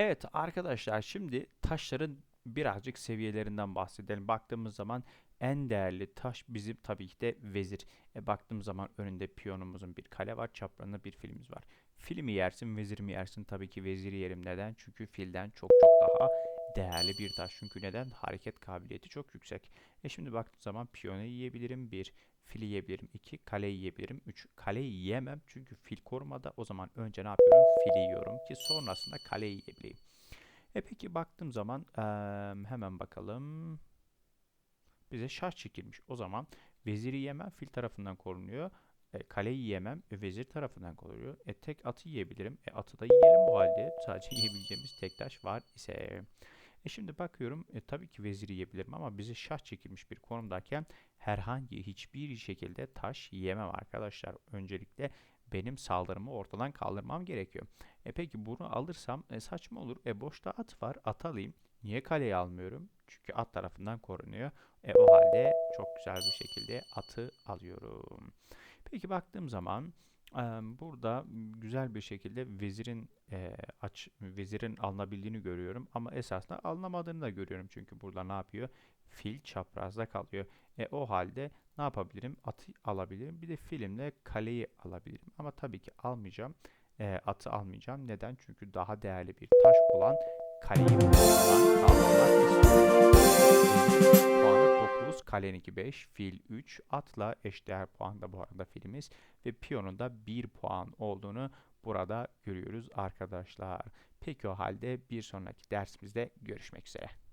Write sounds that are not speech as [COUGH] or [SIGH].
Evet arkadaşlar şimdi taşların birazcık seviyelerinden bahsedelim. Baktığımız zaman en değerli taş bizim tabii ki de vezir. E, baktığımız zaman önünde piyonumuzun bir kale var, çaprazında bir filimiz var. Filmi yersin, vezir mi yersin? Tabii ki veziri yerim. Neden? Çünkü filden çok çok daha değerli bir taş. Çünkü neden? Hareket kabiliyeti çok yüksek. E şimdi baktığım zaman piyonu yiyebilirim. Bir, fili yiyebilirim. iki, kaleyi yiyebilirim. Üç, kaleyi yiyemem çünkü fil korumada. O zaman önce ne yapıyorum? Fili yiyorum ki sonrasında kaleyi yiyebileyim. E peki baktığım zaman eee, hemen bakalım. Bize şah çekilmiş. O zaman veziri yemem fil tarafından korunuyor. E, kaleyi yemem e, vezir tarafından korunuyor. E tek atı yiyebilirim. E atı da yiyelim o halde. Sadece [LAUGHS] yiyebileceğimiz tek taş var ise. E şimdi bakıyorum e, tabii ki veziri yiyebilirim ama bize şah çekilmiş bir konumdayken herhangi hiçbir şekilde taş yiyemem arkadaşlar. Öncelikle benim saldırımı ortadan kaldırmam gerekiyor. E peki bunu alırsam e, saçma olur. E boşta at var. At alayım. Niye kaleyi almıyorum? Çünkü at tarafından korunuyor. E o halde çok güzel bir şekilde atı alıyorum. Peki baktığım zaman burada güzel bir şekilde vezirin e, aç vezirin alınabildiğini görüyorum ama esasında alınamadığını da görüyorum. Çünkü burada ne yapıyor? Fil çaprazda kalıyor. E o halde ne yapabilirim? Atı alabilirim. Bir de filimle kaleyi alabilirim. Ama tabii ki almayacağım. E, atı almayacağım. Neden? Çünkü daha değerli bir taş olan kaleyi kaldırmak istiyorum. 9, kaleninki 5, fil 3, atla eşdeğer puanda bu arada filimiz ve piyonun da 1 puan olduğunu burada görüyoruz arkadaşlar. Peki o halde bir sonraki dersimizde görüşmek üzere.